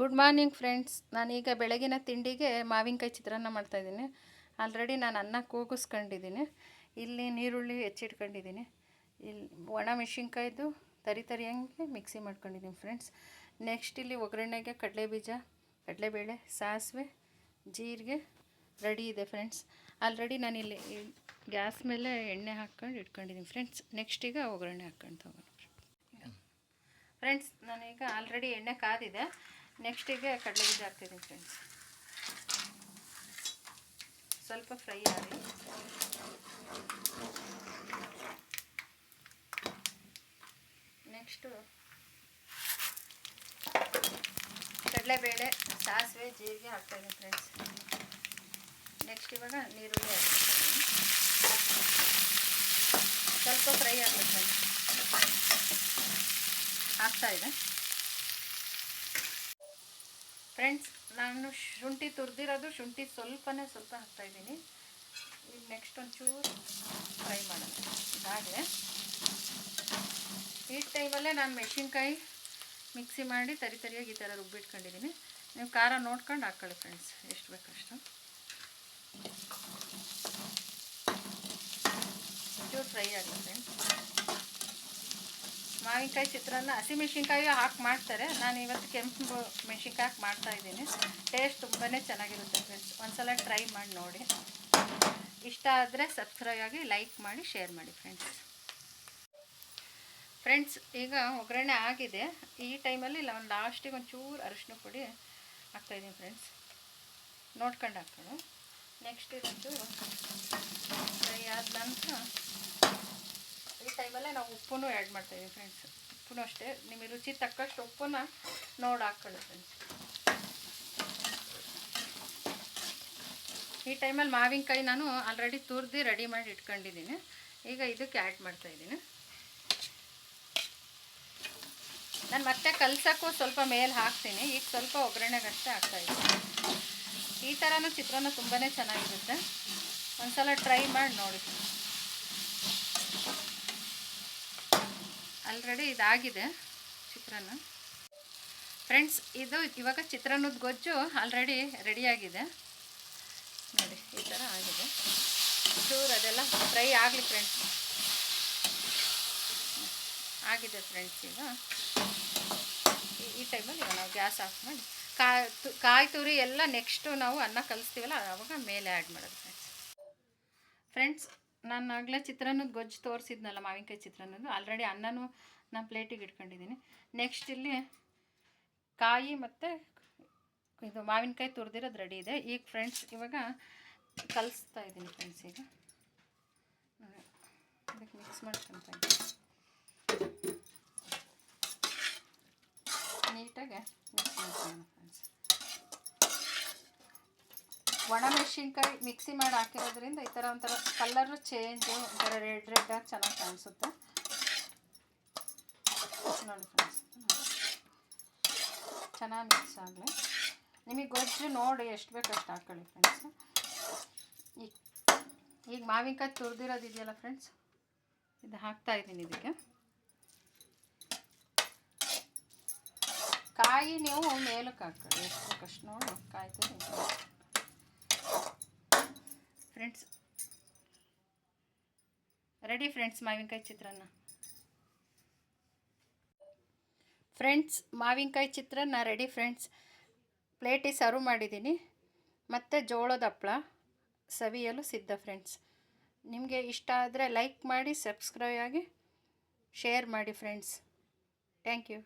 Good morning friends ನಾನೀಗ ಬೆಳಗಿನ ತಿಂಡಿಗೆ ಮಾವಿನಕಾಯಿ ಚಿತ್ರಾನ್ನ ಮಾಡ್ತಾಯಿದ್ದೀನಿ ಆಲ್ರೆಡಿ ನಾನು ಅನ್ನ ಕೂಗಿಸ್ಕೊಂಡಿದ್ದೀನಿ. ಇಲ್ಲಿ ನೀರುಳ್ಳಿ ಹೆಚ್ಚಿಟ್ಕೊಂಡಿದ್ದೀನಿ. ಇಲ್ಲಿ ಒಣ ಮೆಣಸಿನ್ಕಾಯ್ದು ತರಿ ತರಿಯಂಗೆ ಮಿಕ್ಸಿ ಮಾಡ್ಕೊಂಡಿದ್ದೀನಿ ಫ್ರೆಂಡ್ಸ್ ನೆಕ್ಸ್ಟ್ ಇಲ್ಲಿ ಒಗ್ಗರಣೆಗೆ ಕಡಲೆಬೀಜ ಕಡಲೆಬೇಳೆ ಸಾಸಿವೆ ಜೀರಿಗೆ ರೆಡಿ ಇದೆ ಫ್ರೆಂಡ್ಸ್ ಆಲ್ರೆಡಿ ಇಲ್ಲಿ ಗ್ಯಾಸ್ ಮೇಲೆ ಎಣ್ಣೆ ಹಾಕ್ಕೊಂಡು ಇಟ್ಕೊಂಡಿದ್ದೀನಿ ಫ್ರೆಂಡ್ಸ್ ನೆಕ್ಸ್ಟ್ ಈಗ ಒಗ್ಗರಣೆ ಹಾಕ್ಕೊಂಡು ತಗೋಣ. ಫ್ರೆಂಡ್ಸ್ ನಾನೀಗ ಆಲ್ರೆಡಿ ಎಣ್ಣೆ ಕಾದಿದೆ. ನೆಕ್ಸ್ಟಿಗೆ ಕಡಲೆ ಬೀಜ ಹಾಕ್ತಿದ್ದೀನಿ ಫ್ರೆಂಡ್ಸ್ ಸ್ವಲ್ಪ ಫ್ರೈ ಆಗಿ ನೆಕ್ಸ್ಟು ಕಡಲೆಬೇಳೆ, ಸಾಸಿವೆ, ಜೀರಿಗೆ ಹಾಕ್ತಾಯಿದ್ದೀನಿ ಫ್ರೆಂಡ್ಸ್ ನೆಕ್ಸ್ಟ್ ಇವಾಗ ನೀರುಳ್ಳಿ ಹಾಕ್ತೀನಿ. ಸ್ವಲ್ಪ ಫ್ರೈ ಆಗಲಿ ಫ್ರೆಂಡ್ಸ್ ಹಾಕ್ತಾಯಿದೆ ಫ್ರೆಂಡ್ಸ್ ನಾನು ಶುಂಠಿ ತುರಿದಿರೋದು, ಶುಂಠಿ ಸ್ವಲ್ಪನೇ ಸ್ವಲ್ಪ ಹಾಕ್ತಾಯಿದ್ದೀನಿ ಈಗ ನೆಕ್ಸ್ಟ್ ಒಂಚೂರು ಫ್ರೈ ಮಾಡೋಣ. ಹಾಗೆ ಈ ಟೈಮಲ್ಲೇ ನಾನು ಮೆಣಸಿನ್ಕಾಯಿ ಮಿಕ್ಸಿ ಮಾಡಿ ತರಿ ತರಿಯಾಗಿ ಈ ಥರ ರುಬ್ಬಿಟ್ಕೊಂಡಿದ್ದೀನಿ. ನೀವು ಖಾರ ನೋಡ್ಕೊಂಡು ಹಾಕ್ಕೊಳ್ಳಿ ಫ್ರೆಂಡ್ಸ್ ಎಷ್ಟು ಬೇಕಷ್ಟು ಫ್ರೈ ಆಗಲಿ ಫ್ರೆಂಡ್ಸ್ ಮಾವಿನಕಾಯಿ ಚಿತ್ರಾನ್ನ ಹಸಿಮೆಣ್ಸಿನ್ಕಾಯಿ ಹಾಕಿ ಮಾಡ್ತಾರೆ. ನಾನು ಇವತ್ತು ಕೆಂಪು ಮೆಣಸಿನ್ಕಾಯಿ ಹಾಕಿ ಮಾಡ್ತಾಯಿದ್ದೀನಿ ಟೇಸ್ಟ್ ತುಂಬಾ ಚೆನ್ನಾಗಿರುತ್ತೆ ಫ್ರೆಂಡ್ಸ್ ಒಂದ್ಸಲ ಟ್ರೈ ಮಾಡಿ ನೋಡಿ. ಇಷ್ಟ ಆದರೆ ಸಬ್ಸ್ಕ್ರೈಬ್ ಆಗಿ ಲೈಕ್ ಮಾಡಿ ಶೇರ್ ಮಾಡಿ ಫ್ರೆಂಡ್ಸ್ ಫ್ರೆಂಡ್ಸ್ ಈಗ ಒಗ್ಗರಣೆ ಆಗಿದೆ. ಈ ಟೈಮಲ್ಲಿ ಒಂದು ಲಾಸ್ಟಿಗೆ ಒಂಚೂರು ಅರಿಶಿನ ಪುಡಿ ಹಾಕ್ತಾಯಿದ್ದೀನಿ ಫ್ರೆಂಡ್ಸ್ ನೋಡ್ಕೊಂಡು ಹಾಕೋಣ ನೆಕ್ಸ್ಟ್ ಇದೊಂದು ಫ್ರೈ ಆದ ನಂತರ ಟೈಮಲ್ಲೇ ನಾವು ಉಪ್ಪನ್ನು ಆ್ಯಡ್ ಮಾಡ್ತಾಯಿದ್ದೀವಿ ಫ್ರೆಂಡ್ಸ್ ಉಪ್ಪು ಅಷ್ಟೇ. ನಿಮಗೆ ರುಚಿ ತಕ್ಕಷ್ಟು ಉಪ್ಪನ್ನ ನೋಡಿ ಹಾಕೊಳ್ಳಿ ಫ್ರೆಂಡ್ಸ್ ಈ ಟೈಮಲ್ಲಿ ಮಾವಿನಕಾಯಿ ನಾನು ಆಲ್ರೆಡಿ ತುರ್ದು ರೆಡಿ ಮಾಡಿ ಇಟ್ಕೊಂಡಿದ್ದೀನಿ. ಈಗ ಇದಕ್ಕೆ ಆ್ಯಡ್ ಮಾಡ್ತಾಯಿದ್ದೀನಿ ನಾನು ಮತ್ತೆ ಕಲ್ಸೋಕ್ಕೂ ಸ್ವಲ್ಪ ಮೇಲೆ ಹಾಕ್ತೀನಿ. ಈಗ ಸ್ವಲ್ಪ ಒಗ್ಗರಣೆಗಷ್ಟೇ ಹಾಕ್ತಾಯಿದ್ದೀನಿ ಈ ಥರನೂ ಚಿತ್ರಾನ್ನ ತುಂಬಾ ಚೆನ್ನಾಗಿರುತ್ತೆ. ಒಂದು ಸಲ ಟ್ರೈ ಮಾಡಿ ನೋಡಿ ಆಲ್ರೆಡಿ ಇದಾಗಿದೆ ಚಿತ್ರಾನ್ನ. ಫ್ರೆಂಡ್ಸ್ ಇದು ಇವಾಗ ಚಿತ್ರಾನ್ನದ ಗೊಜ್ಜು ಆಲ್ರೆಡಿ ರೆಡಿಯಾಗಿದೆ ನೋಡಿ, ಈ ಥರ ಆಗಿದೆ. ಚೂರು ಅದೆಲ್ಲ ಫ್ರೈ ಆಗಲಿ ಫ್ರೆಂಡ್ಸ್ ಆಗಿದೆ ಫ್ರೆಂಡ್ಸ್ ಈಗ. ಈ ಟೈಮಲ್ಲಿ ನಾವು ಗ್ಯಾಸ್ ಆಫ್ ಮಾಡಿ ಕಾಯಿ ಕಾಯಿ ತುರಿ ಎಲ್ಲ ನೆಕ್ಸ್ಟು ನಾವು ಅನ್ನ ಕಲಿಸ್ತೀವಲ್ಲ ಆವಾಗ ಮೇಲೆ ಆ್ಯಡ್ ಮಾಡೋದು ಫ್ರೆಂಡ್ಸ್ ಫ್ರೆಂಡ್ಸ್ ನಾನು ಆಗಲೇ ಚಿತ್ರಾನ್ನದ ಗೊಜ್ಜು ತೋರಿಸಿದ್ನಲ್ಲ, ಮಾವಿನಕಾಯಿ ಚಿತ್ರಾನ್ನದ್ದು ಆಲ್ರೆಡಿ ಅನ್ನನೂ ನಾನು ಪ್ಲೇಟಿಗೆ ಇಟ್ಕೊಂಡಿದ್ದೀನಿ ನೆಕ್ಸ್ಟ್ ಇಲ್ಲಿ ಕಾಯಿ ಮತ್ತು ಇದು ಮಾವಿನಕಾಯಿ ತುರಿದಿರೋದು ರೆಡಿ ಇದೆ. ಈಗ ಫ್ರೆಂಡ್ಸ್ ಇವಾಗ ಕಲಿಸ್ತಾ ಇದ್ದೀನಿ ಫ್ರೆಂಡ್ಸ್ ಈಗ. ಅದಕ್ಕೆ ಮಿಕ್ಸ್ ಮಾಡ್ಕೊತ ನೀಟಾಗಿ ಮಿಕ್ಸ್ ಮಾಡ್ತೀನಿ ಫ್ರೆಂಡ್ಸ್ ಒಣ ಮೆಣಸಿನ್ಕಾಯಿ ಮಿಕ್ಸಿ ಮಾಡಿ ಹಾಕಿರೋದ್ರಿಂದ ಈ ಥರ ಒಂಥರ ಕಲ್ಲರು ಚೇಂಜು ಒಂಥರ ರೆಡ್ ರೆಡ್ಡಾಗಿ ಚೆನ್ನಾಗಿ ಕಾಣಿಸುತ್ತೆ. ನೋಡಿ ಫ್ರೆಂಡ್ಸ್ ಚೆನ್ನಾಗಿ ಮಿಕ್ಸ್ ಆಗಲಿ. ನಿಮಗೆ ಗೊಜ್ಜು ನೋಡಿ ಎಷ್ಟು ಬೇಕು ಅಷ್ಟು ಹಾಕ್ಕೊಳ್ಳಿ ಫ್ರೆಂಡ್ಸ್ ಈಗ ಈಗ ಮಾವಿನಕಾಯಿ ತುರಿದಿರೋದು ಇದೆಯಲ್ಲ ಫ್ರೆಂಡ್ಸ್ ಇದು ಹಾಕ್ತಾ ಇದ್ದೀನಿ ಇದಕ್ಕೆ. ಕಾಯಿ ನೀವು ಮೇಲಕ್ಕೆ ಹಾಕ್ಕೊಳ್ಳಿ ಎಷ್ಟು ಬೇಕಷ್ಟು ನೋಡಿ ಕಾಯಿ ತುರಿ ಫ್ರೆಂಡ್ಸ್. ರೆಡಿ ಫ್ರೆಂಡ್ಸ್ ಮಾವಿನಕಾಯಿ ಚಿತ್ರಾನ್ನ. ಫ್ರೆಂಡ್ಸ್, ಮಾವಿನಕಾಯಿ ಚಿತ್ರಾನ್ನ ರೆಡಿ ಫ್ರೆಂಡ್ಸ್. ಪ್ಲೇಟಿಗೆ ಸರ್ವ್ ಮಾಡಿದ್ದೀನಿ. ಮತ್ತು ಜೋಳದ ಹಪ್ಪಳ ಸವಿಯಲು ಸಿದ್ಧ ಫ್ರೆಂಡ್ಸ್. ನಿಮಗೆ ಇಷ್ಟ ಆದರೆ ಲೈಕ್ ಮಾಡಿ ಸಬ್ಸ್ಕ್ರೈಬ್ ಆಗಿ ಶೇರ್ ಮಾಡಿ ಫ್ರೆಂಡ್ಸ್. Thank you